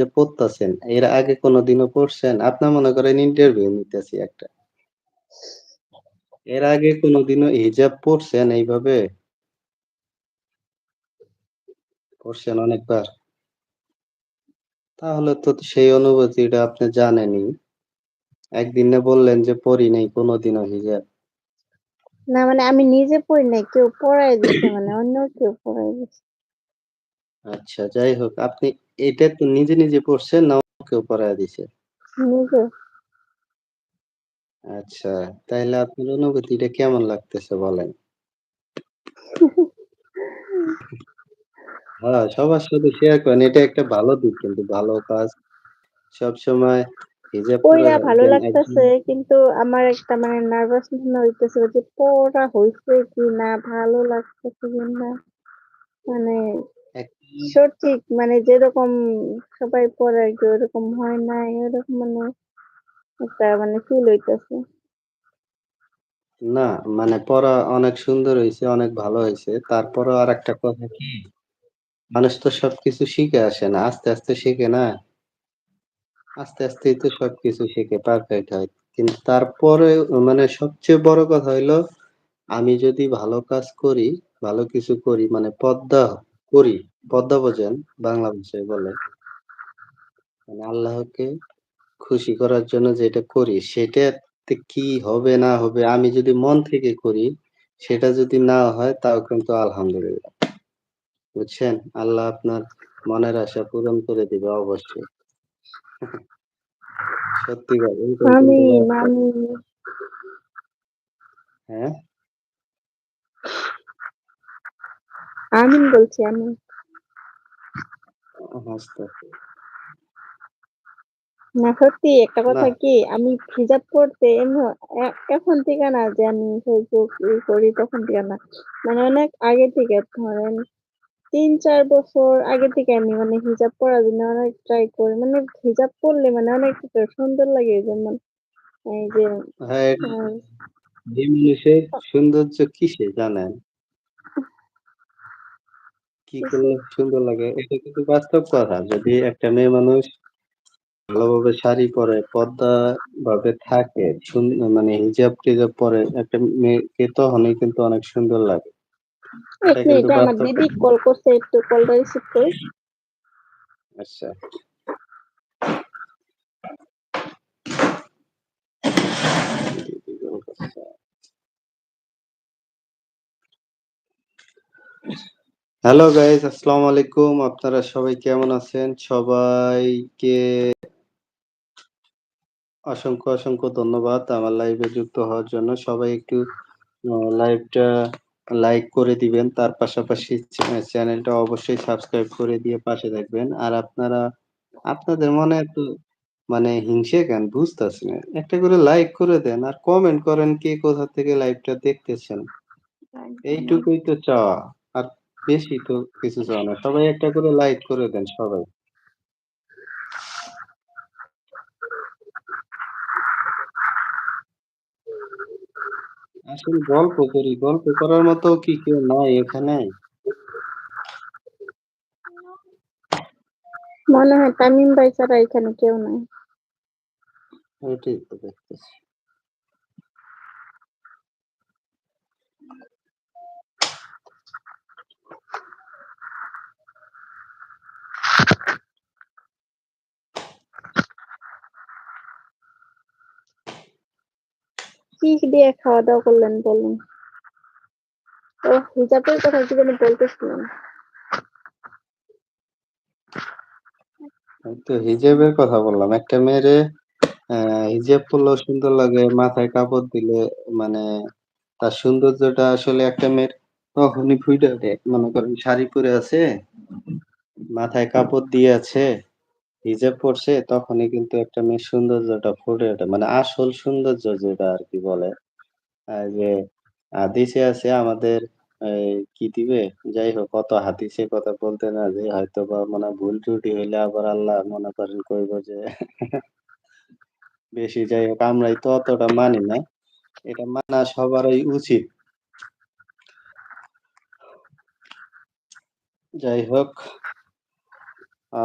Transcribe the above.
যে পড়তাছেন, এর আগে কোনদিনও পড়ছেন? আপনার মনে করেন ইন্টারভিউ নিতেছি একটা। এর আগে কোনদিনও হিজাব পড়ছেন এইভাবে? পড়ছেন অনেকবার? তাহলে তো সেই অনুভূতিটা আপনি জানেনই। একদিন বললেন যে পড়ি নাই কোনদিনও হিজাব। না মানে আমি নিজে পড়ি নাই। কেউ পড়ায় দিছে মানে অন্য কেউ পড়ায় দিছে। আচ্ছা যাই হোক আপনি এটা তো নিজে, নিজে পড়ছেন না কেউ পড়ায় দিছে? আচ্ছা, তাইলে আপনার অনুভূতিটা কেমন লাগতেছে বলেন? হ্যাঁ, সবার সাথে শেয়ার করেন। এটা একটা ভালো দিক কিন্তু ভালো কাজ। সবসময় হিজাব করে পইড়া ভালো লাগতাছে কিন্তু আমার একটা মানে নার্ভাস মনে হইতেছে যে পড়া হইছে কিনা, ভালো লাগতেছে কিনা। মানে একই সঠিক মানে যেরকম সবাই পড়ে আরকি ওরকম হয় নাই। এরকম মানে একটা মানে ফিল হইতেছে। না, মানে পড়া অনেক সুন্দর হয়েছে অনেক ভালো হইছে। তারপরেও আরেকটা কথা কি, মানুষ তো সবকিছু শিখে আসে না। আস্তে, আস্তে শেখে না? আস্তে, আস্তেই তো সবকিছু শিখে পারফেক্ট হয়। কিন্তু তারপরে মানে সবচেয়ে বড় কথা হইল, আমি যদি ভালো কাজ করি, ভালো কিছু করি মানে পর্দা করি, পর্দা বোঝেন? বাংলা ভাষায় বলে। মানে আল্লাহকে খুশি করার জন্য যেটা করি, সেটাতে কি হবে না হবে আমি যদি মন থেকে করি, সেটা যদি না হয় তাও কিন্তু আলহামদুলিল্লাহ। বুঝছেন? আল্লাহ আপনার মনের আশা পূরণ করে দিবে অবশ্যই। সত্যি। হ্যাঁ? আমিন বলছি। ও হাসতেছে। না সত্যি একটা কথা কি আমি হিজাব পড়তে এখন থেকে না যে আমি ফেসবুক করি তখন থেকে না। মানে অনেক আগে থেকে ধরেন ৩-৪ বছর আগে থেকে আমি মানে হিজাব পড়ার জন্য অনেক ট্রাই করি। মানে হিজাব পড়লে মানে অনেক সুন্দর লাগে যেমন এই যে হ্যাঁ, মানুষের সৌন্দর্য কিসে জানেন? কি? করলে সুন্দর লাগে? এটা কিন্তু বাস্তব কথা। যদি একটা মেয়ে মানুষ ভালোভাবে শাড়ি পরে, পর্দা ভাবে থাকে, সুন মানে হিজাব-টিজাব পরে একটা মেয়েকে তখনই কিন্তু অনেক সুন্দর লাগে। এক এটা কিন্তু মিনিট আমার দিদি কল করছে একটু কলটা রিসিভ করি। আচ্ছা। হ্যালো গাইস আসসালামু আলাইকুম। আপনারা সবাই কেমন আছেন? সবাইকে অসংখ্য, অসংখ্য ধন্যবাদ আমার লাইভে যুক্ত হওয়ার জন্য। সবাই একটু লাইভটা লাইক করে দিবেন। তার পাশাপাশি চ্যা চ্যানেলটা অবশ্যই সাবস্ক্রাইব করে দিয়ে পাশে থাকবেন। আর আপনারা আপনাদের মনে এত মানে হিংসে কেন বুঝতাছি না। একটা করে লাইক করে দেন আর কমেন্ট করেন কে কোথা থেকে লাইভটা দেখতেছেন। এইটুকুই তো চাওয়া। বেশি তো কিছু চাওয়া না। সবাই একটা করে লাইক করে দেন সবাই। আসলে গল্প করি। গল্প করার মতো কি কেউ নাই এখানে? মনে হয় তামিম ভাই ছাড়া এখানে কেউ নাই। ওইটাই তো দেখতেছি। কি দিয়ে খাওয়া-দাওয়া করলেন বলুন? ও হিজাবের কথা জানি বলতেছিলেন। তো হিজাবের কথা বললাম। একটা মেয়েরে হিজাব পড়লেও সুন্দর লাগে, মাথায় কাপড় দিলে মানে তার সৌন্দর্যটা আসলে একটা মেয়ের তখনই ফুইটা ওঠে। মনে করেন শাড়ি পরে আছে, মাথায় কাপড় দিয়ে আছে, হিজাব পড়ছে তখনই কিন্তু একটা মেয়ের সৌন্দর্যটা ফুটে ওঠে। মানে আসল সৌন্দর্য যেটা আর কি বলে। যে হাদিসে আছে আমাদের কি দিবে? যাই হোক, কত হাদিসের কথা বলতে না যেয়ে হয়তোবা মানে ভুল ত্রুটি হইলে আবার আল্লাহ মনে করেন কইব যে বেশি যাই হোক, আমরাই তো অতটা মানি না। এটা মানা সবারই উচিত। যাই হোক আ